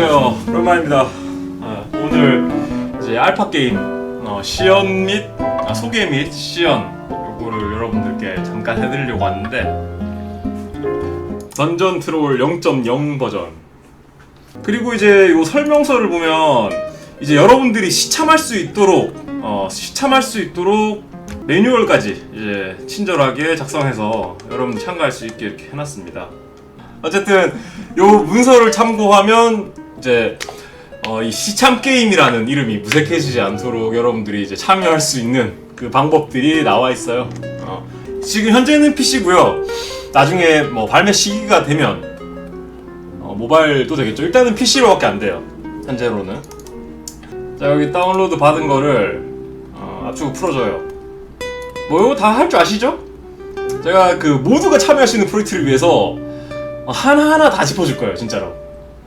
안녕하세요. 오랜만입니다. 아, 오늘 이제 알파 게임 어, 시연 및 아, 소개 및 시연 요거를 여러분들께 잠깐 해드리려고 왔는데 던전 트롤 0.0 버전 그리고 이제 요 설명서를 보면 이제 여러분들이 시참할 수 있도록 어, 시참할 수 있도록 매뉴얼까지 이제 친절하게 작성해서 여러분들 참가할 수 있게 이렇게 해놨습니다. 어쨌든 요 문서를 참고하면 이제 어, 이 시참 게임이라는 이름이 무색해지지 않도록 여러분들이 이제 참여할 수 있는 그 방법들이 나와 있어요. 어, 지금 현재는 PC고요. 나중에 뭐 발매 시기가 되면 어, 모바일도 되겠죠. 일단은 PC로밖에 안 돼요. 현재로는. 자 여기 다운로드 받은 거를 어, 압축 풀어줘요. 뭐 이거 다 할 줄 아시죠? 제가 그 모두가 참여할 수 있는 프로젝트를 위해서 어, 하나하나 다 짚어줄 거예요, 진짜로.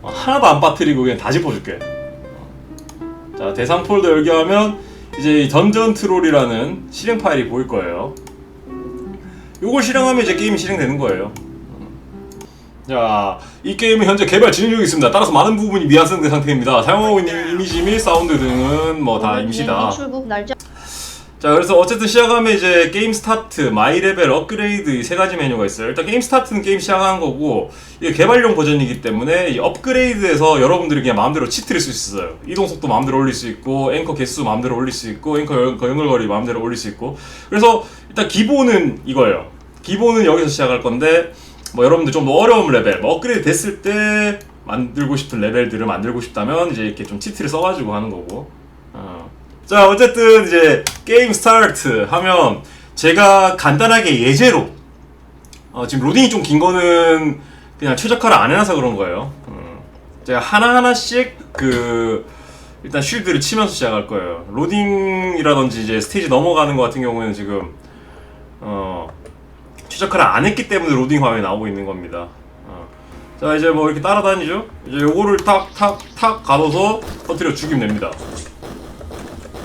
어, 하나도 안 빠뜨리고 그냥 다 짚어줄게. 어. 자, 대상 폴더 열기하면 이제 이 던전 트롤이라는 실행 파일이 보일 거예요. 요걸 실행하면 이제 게임이 실행되는 거예요. 어. 자, 이 게임은 현재 개발 진행 중에 있습니다. 따라서 많은 부분이 미완성된 상태입니다. 사용하고 있는 이미지 및 사운드 등은 뭐 다 임시다. 출국 날짜 자 그래서 어쨌든 시작하면 이제 게임 스타트, 마이 레벨, 업그레이드 이 세 가지 메뉴가 있어요. 일단 게임 스타트는 게임 시작한 거고 이게 개발용 버전이기 때문에 이 업그레이드에서 여러분들이 그냥 마음대로 치트를 쓸 수 있어요. 이동 속도 마음대로 올릴 수 있고 앵커 개수 마음대로 올릴 수 있고 앵커 연- 연결거리 마음대로 올릴 수 있고 그래서 일단 기본은 이거예요. 기본은 여기서 시작할 건데 뭐 여러분들 좀더 어려운 레벨, 뭐 업그레이드 됐을 때 만들고 싶은 레벨들을 만들고 싶다면 이제 이렇게 좀 치트를 써가지고 하는 거고. 어. 자 어쨌든 이제 게임 스타트 하면 제가 간단하게 예제로 어, 지금 로딩이 좀 긴 거는 그냥 최적화를 안 해놔서 그런 거예요. 어, 제가 하나 하나씩 그 일단 쉴드를 치면서 시작할 거예요. 로딩이라든지 이제 스테이지 넘어가는 거 같은 경우에는 지금 어, 최적화를 안 했기 때문에 로딩 화면이 나오고 있는 겁니다. 어. 자 이제 뭐 이렇게 따라다니죠. 이제 요거를 탁 탁 탁 가둬서 터뜨려 죽이면 됩니다.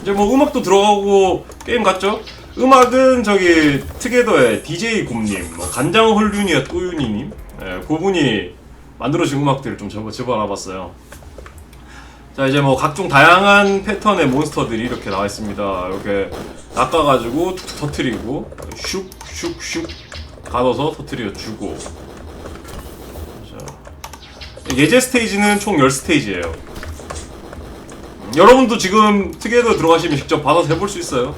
이제 뭐 음악도 들어가고 게임 같죠? 음악은 저기 트게더의 DJ 곰님, 뭐 간장 홀륜이야 또윤이님, 예, 그분이 만들어진 음악들을 좀 집어 집어놔봤어요. 자 이제 뭐 각종 다양한 패턴의 몬스터들이 이렇게 나와 있습니다. 이렇게 낚아가지고 툭툭 터트리고 슉슉슉 가둬서 터트려 주고. 자, 예제 스테이지는 총 10스테이지예요. 여러분도 지금 특이에도 들어가시면 직접 받아서 해볼 수 있어요.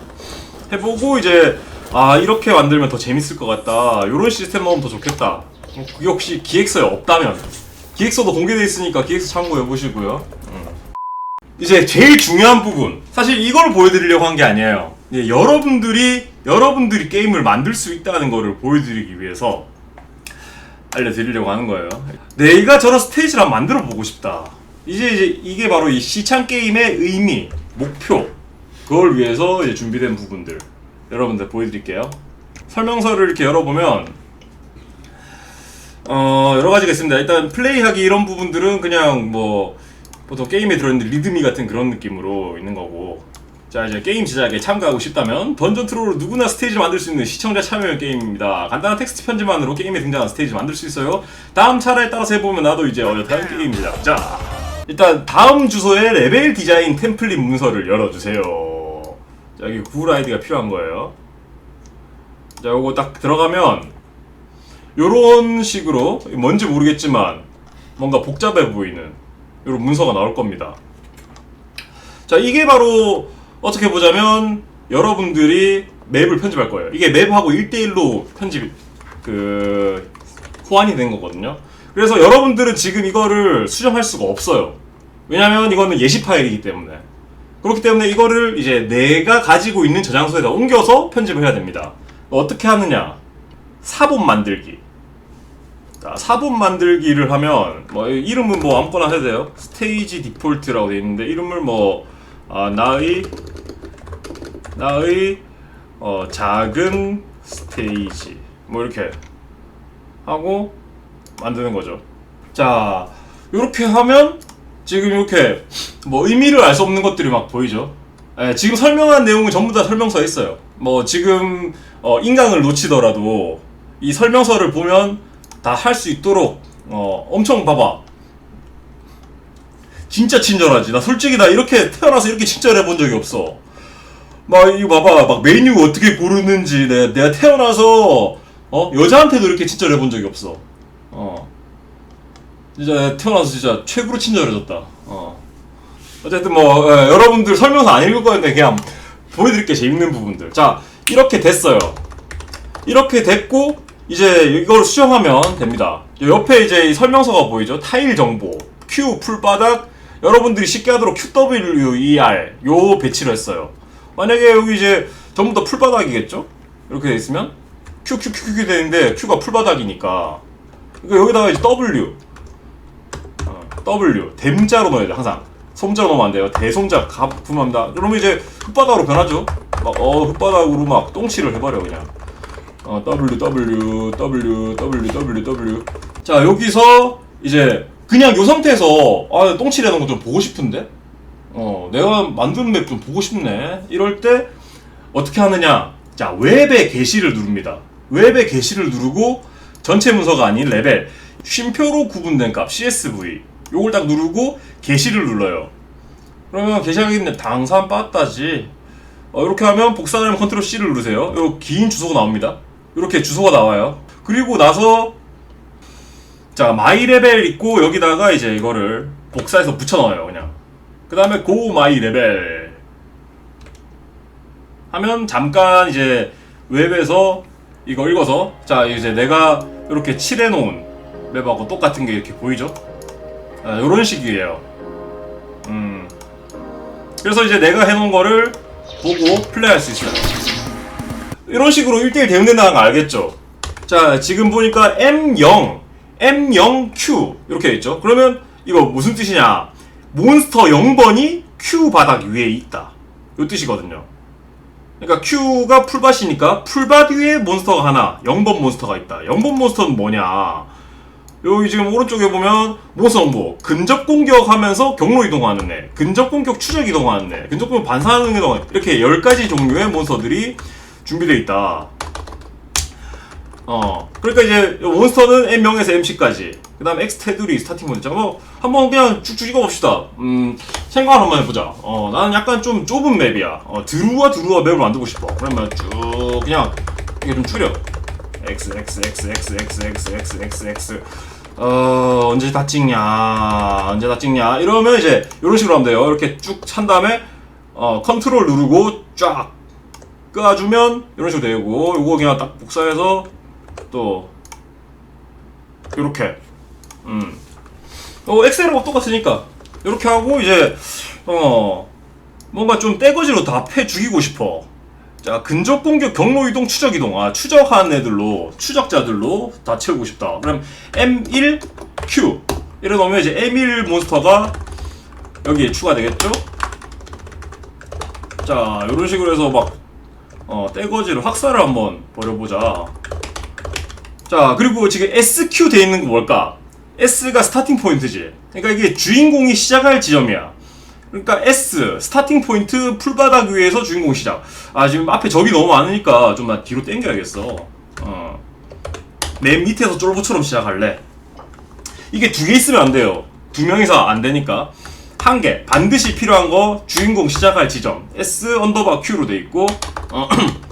해보고 이제 아 이렇게 만들면 더 재밌을 것 같다. 이런 시스템 넣으면 더 좋겠다. 어, 그게 혹시 기획서에 없다면 기획서도 공개돼 있으니까 기획서 참고해 보시고요. 음. 이제 제일 중요한 부분 사실 이걸 보여드리려고 한 게 아니에요. 여러분들이 여러분들이 게임을 만들 수 있다는 거를 보여드리기 위해서 알려드리려고 하는 거예요. 내가 저런 스테이지를 한번 만들어 보고 싶다. 이제 이제 이게 바로 이 시창 게임의 의미, 목표 그걸 위해서 이제 준비된 부분들 여러분들 보여드릴게요. 설명서를 이렇게 열어보면 어 여러 가지가 있습니다. 일단 플레이하기 이런 부분들은 그냥 뭐 보통 게임에 들어있는 리드미 같은 그런 느낌으로 있는 거고 자 이제 게임 제작에 참가하고 싶다면 던전 트롤로 누구나 스테이지를 만들 수 있는 시청자 참여 게임입니다. 간단한 텍스트 편집만으로 게임에 등장하는 스테이지 만들 수 있어요. 다음 차례에 따라서 해보면 나도 이제 어 다른 게임입니다. 자 일단 다음 주소에 레벨 디자인 템플릿 문서를 열어주세요. 자 여기 구글 아이디가 필요한 거예요. 자 요거 딱 들어가면 요런 식으로 뭔지 모르겠지만 뭔가 복잡해 보이는 요런 문서가 나올 겁니다. 자 이게 바로 어떻게 보자면 여러분들이 맵을 편집할 거예요. 이게 맵하고 1대1로 편집 그 호환이 된 거거든요. 그래서 여러분들은 지금 이거를 수정할 수가 없어요. 왜냐면 이거는 예시 파일이기 때문에. 그렇기 때문에 이거를 이제 내가 가지고 있는 저장소에다 옮겨서 편집을 해야 됩니다. 어떻게 하느냐? 사본 만들기. 자, 사본 만들기를 하면 뭐 이름은 뭐 아무거나 해도 돼요. 스테이지 디폴트라고 돼 있는데 이름을 뭐 아, 나의 나의 어, 작은 스테이지 뭐 이렇게 하고 만드는 거죠. 자, 이렇게 하면 지금 이렇게 뭐 의미를 알 수 없는 것들이 막 보이죠. 예, 지금 설명한 내용은 전부 다 설명서에 있어요. 뭐 지금 어, 인강을 놓치더라도 이 설명서를 보면 다 할 수 있도록 어, 엄청 봐봐. 진짜 친절하지. 나 솔직히 나 이렇게 태어나서 이렇게 친절해 본 적이 없어. 막 이거 봐봐, 막 메뉴 어떻게 고르는지 내, 내가 태어나서 어 여자한테도 이렇게 친절해 본 적이 없어. 어. 진짜 태어나서 진짜 최고로 친절해졌다. 어. 어쨌든 뭐 예, 여러분들 설명서 안 읽을 거니까 그냥 보여드릴게 재밌는 부분들. 자 이렇게 됐어요. 이렇게 됐고 이제 이걸 수정하면 됩니다. 옆에 이제 이 설명서가 보이죠? 타일 정보, Q 풀바닥, 여러분들이 쉽게 하도록 QWER 요 배치를 했어요. 만약에 여기 이제 전부 다 풀바닥이겠죠? 이렇게 돼 있으면 QQQQ 되는데 Q가 풀바닥이니까 그러니까 여기다가 이제 W. 어, W. 댐자로 넣어야 돼 항상. 솜자로 넣으면 안 돼요. 대솜자 가품합니다 그러면 이제 흙바닥으로 변하죠? 막 어 흙바닥으로 막 똥칠을 해버려 그냥. 어, W W W W W 자 여기서 이제 그냥 요 상태에서 아 똥칠하는 거좀 보고 싶은데? 어 내가 만든 맵 좀 보고 싶네. 이럴 때 어떻게 하느냐? 자 웹의 게시를 누릅니다. 웹의 게시를 누르고 전체 문서가 아닌 레벨 쉼표로 구분된 값 CSV 요걸 딱 누르고 게시를 눌러요. 그러면 게시하기 있는 당산 빠따지. 어, 이렇게 하면 복사하면 컨트롤 C를 누르세요. 요긴 주소가 나옵니다. 이렇게 주소가 나와요. 그리고 나서 자 마이 레벨 있고 여기다가 이제 이거를 복사해서 붙여 넣어요 그냥. 그 다음에 고 마이 레벨. 하면 잠깐 이제 웹에서 이거 읽어서 자 이제 내가 이렇게 칠해 놓은 맵하고 똑같은 게 이렇게 보이죠? 아, 이런 식이에요. 음. 그래서 이제 내가 해놓은 거를 보고 플레이할 수 있어요. 이런 식으로 1대1 대응된다는 거 알겠죠? 자, 지금 보니까 M0, M0Q 이렇게 있죠? 그러면 이거 무슨 뜻이냐? 몬스터 0번이 Q 바닥 위에 있다. 이 뜻이거든요. 그러니까 Q가 풀밭이니까 풀밭 위에 몬스터가 하나, 0번 몬스터가 있다. 0번 몬스터는 뭐냐? 여기 지금 오른쪽에 보면 정보 근접 공격하면서 경로 이동하는 애 근접 공격 추적 이동하는 애 근접 공격 반사하는 애 이렇게 10가지 종류의 몬스터들이 준비되어 있다 어 그러니까 이제 몬스터는 M0에서 MC까지 그 다음에 X 테두리 스타팅 몬스터 뭐 한번 그냥 쭉쭉 읽어봅시다. 음 생각을 한번 해보자. 어 나는 약간 좀 좁은 맵이야. 어 드루와 드루와 맵을 만들고 싶어. 그러면 쭉 그냥 이게 좀 줄여. X X X X X X X X X. 어 언제 다 찍냐? 언제 다 찍냐? 이러면 이제 이런 식으로 하면 돼요. 이렇게 쭉 찬 다음에 어 컨트롤 누르고 쫙 끄어주면 이런 식으로 되고 요거 그냥 딱 복사해서 또 이렇게 음. 어, 엑셀하고 똑같으니까. 이렇게 하고 이제 어 뭔가 좀 떼거지로 다패 죽이고 싶어. 자 근접 공격 경로 이동 추적 이동. 아 추적한 애들로 추적자들로 다 채우고 싶다. 그럼 M1Q 이래 놓으면 이제 M1 몬스터가 여기에 추가되겠죠? 자 이런 식으로 해서 막 어, 떼거지로 학살을 한번 벌여보자. 자 그리고 지금 SQ 돼 있는 거 뭘까 S가 스타팅 포인트지 그러니까 이게 주인공이 시작할 지점이야 그러니까 S 스타팅 포인트 풀바닥 위에서 주인공 시작. 아 지금 앞에 적이 너무 많으니까 좀 나 뒤로 당겨야겠어. 어. 맨 밑에서 쫄보처럼 시작할래. 이게 두 개 있으면 안 돼요. 두 명이서 안 되니까 한 개. 반드시 필요한 거 주인공 시작할 지점 S 언더바 Q로 돼 있고. 어.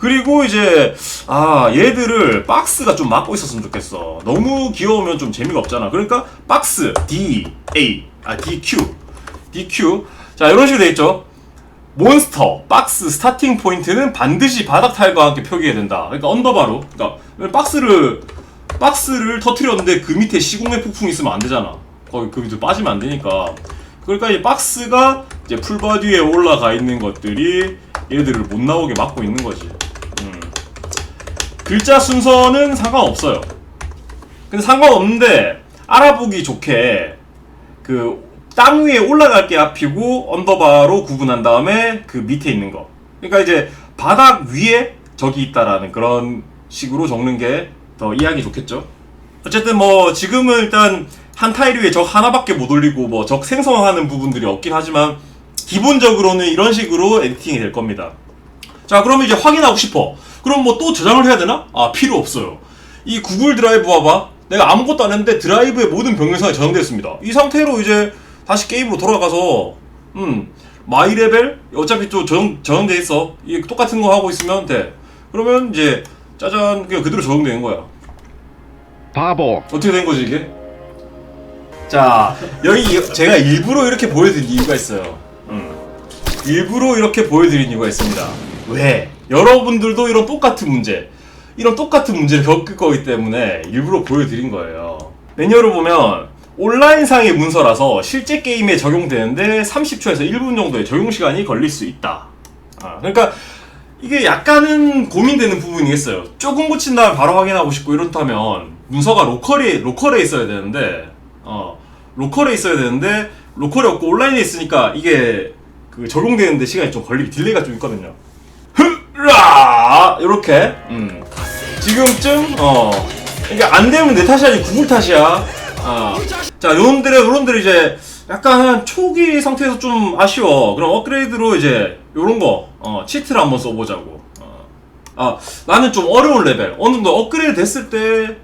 그리고 이제 아 얘들을 박스가 좀 막고 있었으면 좋겠어. 너무 귀여우면 좀 재미가 없잖아. 그러니까 박스 D A 아 D Q. DQ 자 이런 식으로 되어 있죠. 몬스터 박스 스타팅 포인트는 반드시 바닥 타일과 함께 표기해야 된다. 그러니까 언더바로. 그러니까 박스를 박스를 터트렸는데 그 밑에 시공의 폭풍이 있으면 안 되잖아. 거기 그 밑으로 빠지면 안 되니까. 그러니까 이 박스가 이제 풀바디에 올라가 있는 것들이 얘들을 못 나오게 막고 있는 거지. 음. 글자 순서는 상관없어요 근데 상관없는데 알아보기 좋게 그 땅 위에 올라갈 게 앞이고 언더바로 구분한 다음에 그 밑에 있는 거. 그러니까 이제 바닥 위에 적이 있다라는 그런 식으로 적는 게 더 이해하기 좋겠죠. 어쨌든 뭐 지금은 일단 한 타일 위에 적 하나밖에 못 올리고 뭐 적 생성하는 부분들이 없긴 하지만 기본적으로는 이런 식으로 에디팅이 될 겁니다. 자, 그러면 이제 확인하고 싶어. 그럼 뭐 또 저장을 해야 되나? 아, 필요 없어요. 이 구글 드라이브 봐봐. 내가 아무것도 안 했는데 드라이브에 모든 병렬상이 저장되어 있습니다. 이 상태로 이제 다시 게임으로 돌아가서 음 마이 레벨 어차피 또 저장 저장돼 있어. 이 똑같은 거 하고 있으면 돼. 그러면 이제 짜잔 그냥 그대로 적용되는 거야. 바보. 어떻게 된 거지 이게? 자 여기 이- 제가 일부러 이렇게 보여드린 이유가 있어요. 음. 일부러 이렇게 보여드린 이유가 있습니다. 왜? 여러분들도 이런 똑같은 문제, 이런 똑같은 문제를 겪을 거기 때문에 일부러 보여드린 거예요. 매뉴얼을 보면 온라인상의 문서라서 실제 게임에 적용되는데 30초에서 1분 정도의 적용 시간이 걸릴 수 있다. 아, 그러니까 이게 약간은 고민되는 부분이겠어요. 조금 고친 다음에 바로 확인하고 싶고 이렇다면 문서가 로컬에 로컬에 있어야 되는데 어 로컬에 있어야 되는데 로컬에 없고 온라인에 있으니까 이게 그 적용되는데 시간이 좀 걸리기 딜레이가 좀 있거든요. 흐라 이렇게 음. 지금쯤 어 이게 안 되면 내 탓이 아니고 구글 탓이야. 아. 자 요런들의 요런들 이제 약간 한 초기 상태에서 좀 아쉬워. 그럼 업그레이드로 이제 요런 거 어, 치트를 한번 써보자고. 어. 아 나는 좀 어려운 레벨 어느 정도 업그레이드 됐을 때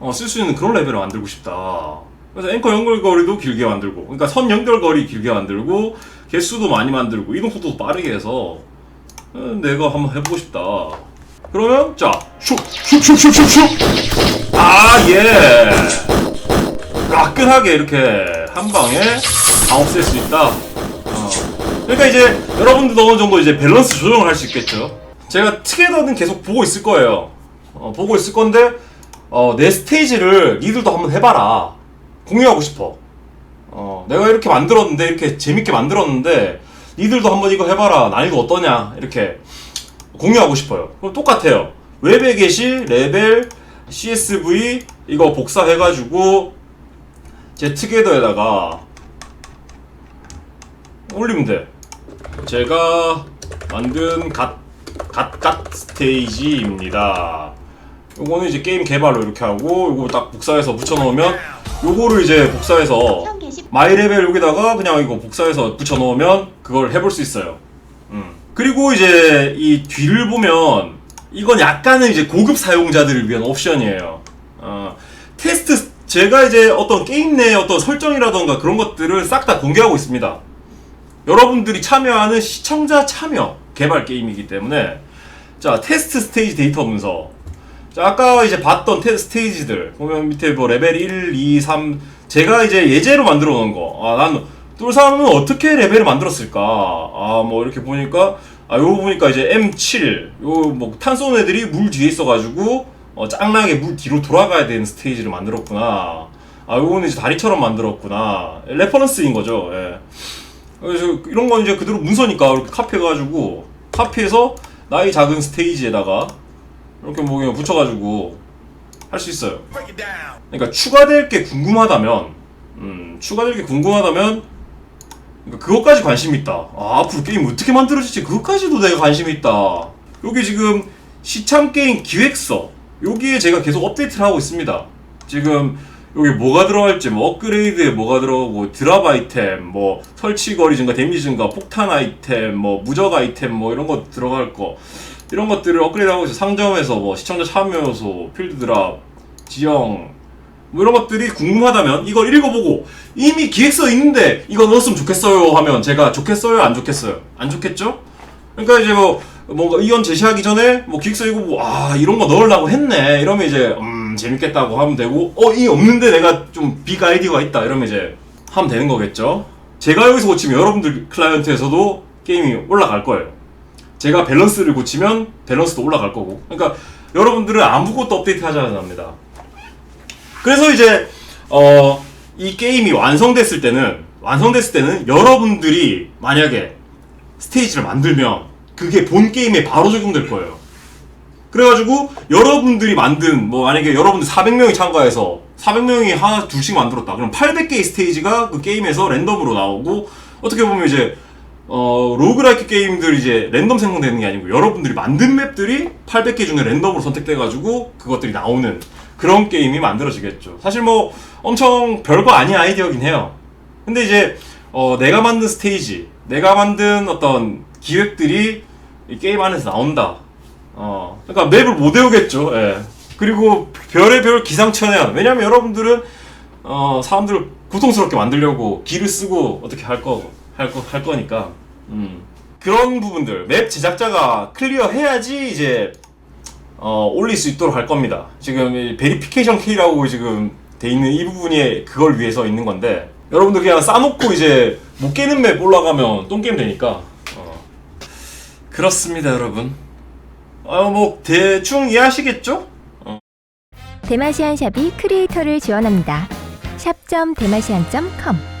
어, 쓸수 있는 그런 레벨을 만들고 싶다. 그래서 앵커 연결거리도 길게 만들고, 그러니까 선 연결거리 길게 만들고, 개수도 많이 만들고, 이동 속도도 빠르게 해서 어, 내가 한번 해보고 싶다. 그러면 자, 슉슉슉슉슉슉. 아 예. 라끈하게 이렇게 한 방에 다 없앨 수 있다. 어. 그러니까 이제 여러분들도 어느 정도 이제 밸런스 조정을 할 수 있겠죠. 제가 트게더는 계속 보고 있을 거예요. 어, 보고 있을 건데 어, 내 스테이지를 니들도 한번 해봐라. 공유하고 싶어. 어, 내가 이렇게 만들었는데 이렇게 재밌게 만들었는데 니들도 한번 이거 해봐라. 난이도 어떠냐 이렇게 공유하고 싶어요. 그럼 똑같아요. 웹에 게시 레벨 CSV 이거 복사해가지고 제 트게더에다가 올리면 돼. 제가 만든 갓, 갓, 갓 스테이지입니다. 요거는 이제 게임 개발로 이렇게 하고, 요거 딱 복사해서 붙여놓으면, 요거를 이제 복사해서, 마이 레벨 여기다가 그냥 이거 복사해서 붙여놓으면, 그걸 해볼 수 있어요. 음. 그리고 이제 이 뒤를 보면, 이건 약간은 이제 고급 사용자들을 위한 옵션이에요. 어, 테스트, 제가 이제 어떤 게임 내 어떤 설정이라던가 그런 것들을 싹 다 공개하고 있습니다. 여러분들이 참여하는 시청자 참여 개발 게임이기 때문에 자 테스트 스테이지 데이터 문서 자 아까 이제 봤던 테스트 스테이지들 보면 밑에 뭐 레벨 1, 2, 3 제가 이제 예제로 만들어 놓은 거 아 난 똘사는 어떻게 레벨을 만들었을까? 아 뭐 이렇게 보니까 아 요거 보니까 이제 M7 요 뭐 탄소 애들이 물 뒤에 있어 가지고 어 짱나게 물 뒤로 돌아가야 되는 스테이지를 만들었구나. 아 요거는 이제 다리처럼 만들었구나. 레퍼런스인 거죠. 예. 그래서 이런 건 이제 그대로 문서니까 이렇게 카피해가지고 카피해서 나이 작은 스테이지에다가 이렇게 뭐 그냥 붙여가지고 할 수 있어요. 그러니까 추가될 게 궁금하다면, 음, 추가될 게 궁금하다면, 그러니까 그것까지 관심 있다. 아, 앞으로 게임 어떻게 만들어질지 그것까지도 내가 관심 있다. 여기 지금 시참 게임 기획서 여기에 제가 계속 업데이트를 하고 있습니다. 지금 여기 뭐가 들어갈지 뭐 업그레이드에 뭐가 들어가고 드랍 아이템 뭐 설치 거리 증가 데미지 증가 폭탄 아이템 뭐 무적 아이템 뭐 이런 거 들어갈 거. 이런 것들을 업그레이드 하고 있어 상점에서 뭐 시청자 참여 요소 필드 드랍 지형. 뭐 이런 것들이 궁금하다면 이걸 읽어보고 이미 기획서 있는데 이거 넣었으면 좋겠어요 하면 제가 좋겠어요? 안 좋겠어요? 안 좋겠죠? 그러니까 이제 뭐 뭔가 의견 제시하기 전에 뭐 기획서 읽어보고 아 이런 거 넣으려고 했네. 이러면 이제 음 재밌겠다고 하면 되고 어이 없는데 내가 좀 빅 아이디어가 있다. 이러면 이제 하면 되는 거겠죠? 제가 여기서 고치면 여러분들 클라이언트에서도 게임이 올라갈 거예요. 제가 밸런스를 고치면 밸런스도 올라갈 거고. 그러니까 여러분들은 아무것도 업데이트 하지 않습니다. 그래서 이제 어 이 게임이 완성됐을 때는 완성됐을 때는 여러분들이 만약에 스테이지를 만들면 그게 본 게임에 바로 적용될 거예요. 그래가지고 여러분들이 만든 뭐 만약에 여러분들 400명이 참가해서 400명이 하나 둘씩 만들었다. 그럼 800개의 스테이지가 그 게임에서 랜덤으로 나오고 어떻게 보면 이제 어 로그라이크 게임들 이제 랜덤 생성되는 게 아니고 여러분들이 만든 맵들이 800개 중에 랜덤으로 선택돼가지고 그것들이 나오는 그런 게임이 만들어지겠죠. 사실 뭐 엄청 별거 아닌 아이디어긴 해요. 근데 이제 어, 내가 만든 스테이지, 내가 만든 어떤 기획들이 이 게임 안에서 나온다. 어, 그러니까 맵을 못 외우겠죠. 예. 그리고 별의 별 기상천외한. 왜냐면 여러분들은 어, 사람들을 고통스럽게 만들려고 기를 쓰고 어떻게 할 거, 할 거, 할 거니까. 음. 그런 부분들, 맵 제작자가 클리어 해야지 이제, 어, 올릴 수 있도록 할 겁니다. 지금 이 베리피케이션 K라고 지금 돼 있는 이 부분이 그걸 위해서 있는 건데, 여러분들 그냥 싸놓고 이제 못 깨는 맵 올라가면 똥 게임 되니까. 어. 그렇습니다, 여러분. 어, 뭐, 대충 이해하시겠죠? 대마시안 샵이 크리에이터를 지원합니다. 샵.대마시안.com